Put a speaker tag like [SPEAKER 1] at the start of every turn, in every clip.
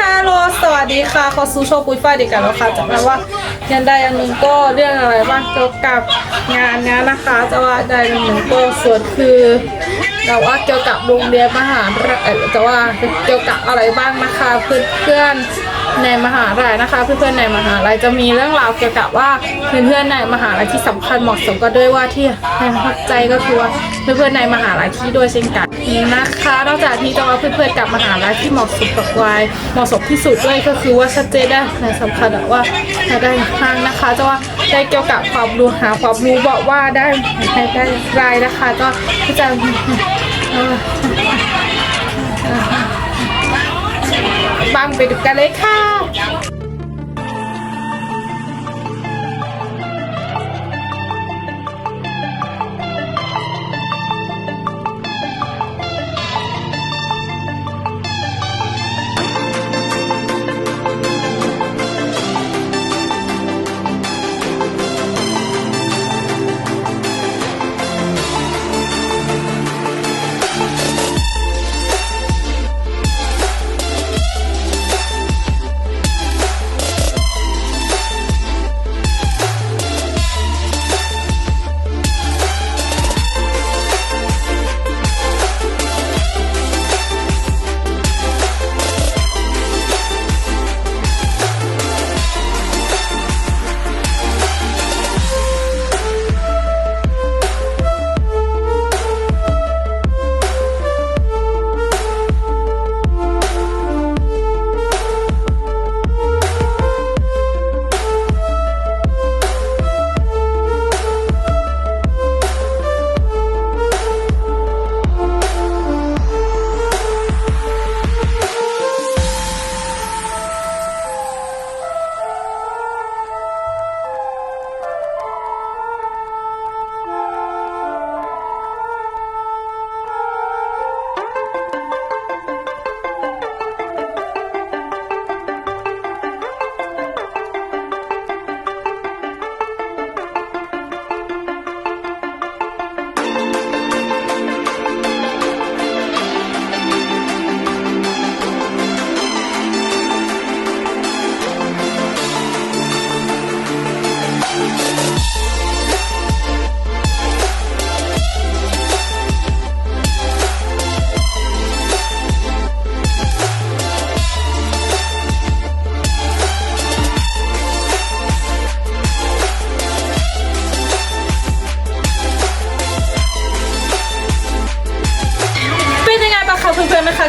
[SPEAKER 1] ฮัลโหลสวัสดีค่ะขอสู่โชว์ปุ้ยฝ้ายเด็กกันแล้วค่ะจะแปลว่ายันได้อันหนึ่งก็เรื่องอะไรบ้างเกี่ยวกับงานนี้นะคะจะว่าได้อันหนึ่งก็ส่วนคือแต่ว่าเกี่ยวกับโรงเรียนมหาลัยเอ่อแต่ว่าเกี่ยวกับอะไรบ้างนะคะเพื่อนเพื่อนๆ ในมหาลัยนะคะ เพื่อนๆในมหาลัยจะมีเรื่องราวเกี่ยวกับว่าเพื่อนๆในมหาลัยที่สำคัญเหมาะสมก็ด้วยว่าที่ให้ประทับใจก็คือว่าเพื่อนๆในมหาลัยที่ด้วยเช่นกันนะคะ นอกจากที่จะว่าเพื่อนๆกับมหาลัยที่เหมาะสมกับวัยเหมาะสมที่สุดด้วยก็คือว่าชัดเจนได้ในสำคัญว่าได้ทางนะคะจะว่าได้เกี่ยวกับความรู้หาความรู้บอกว่าได้ได้ได้รายนะคะก็จะังไปดูกันเลยค่ะ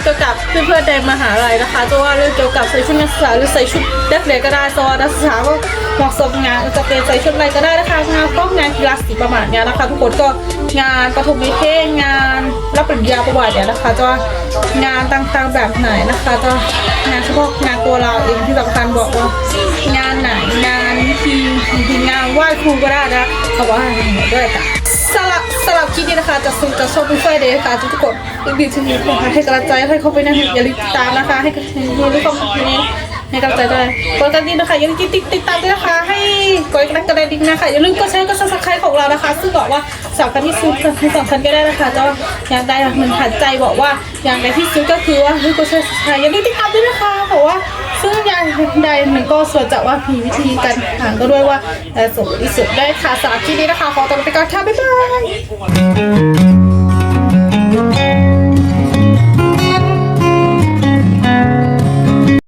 [SPEAKER 1] เพื่อนๆนะคะเกี่ยวกับเพื่อนๆในมหาลัยนะคะจะว่าเรื่องเกี่ยวกับใส่ชุดนักศึกษาหรือใส่ชุดนักเรียนก็ได้สวัสนักศึกษาก็เหมาะสมงานจะเป็นใส่ชุดอะไรก็ได้นะคะงานก็งานกีฬาสีประมาณนี้นะคะ ทุกคนก็งานประถมนิเทศงานรับปริญญาประวัติเนี่ยนะคะจะว่างานต่างๆแบบไหนนะคะจะงานเฉพาะงานตัวเราเองที่สำคัญบอกว่างานไหนงานทีทีงานไหว้ครูก็ได้นะเขาบอกให้ดด้วยค่ะสลับ สลับคลิปนี้นะคะจะส่งจะชมบุฟเฟ่เดย์ค่ะทุกคนดีที่นี่นะคะให้กำลังใจให้เขาไปนะอย่าลืมติดตามนะคะ ให้ให้รู้ความคิดนี้ให้กำลังใจด้วยกดกันดีนะคะอย่าลืมติดติดตามด้วยนะคะให้กดกระดิ่งนะคะอย่าลืมกดแชร์กดซับสไครต์ของเรานะคะ ซึ่งบอกว่าสำคัญที่สุดคือสำคัญก็ได้นะคะจะอยากได้เหมือนหัดใจบอกว่าอย่างใดที่สุดก็คือว่าให้กดแชร์สไครต์อย่าลืมติดตามด้วยนะคะเพราะว่า ซึ่งยางใดหนึ่งก็ส่วนจากว่ามีวิธีการหางก็ด้วยว่าเอ่อส่งที่สุดได้ค่ะสาคลิปนี้นะคะขอตัวไปก่อนค่ะบ๊ายบาย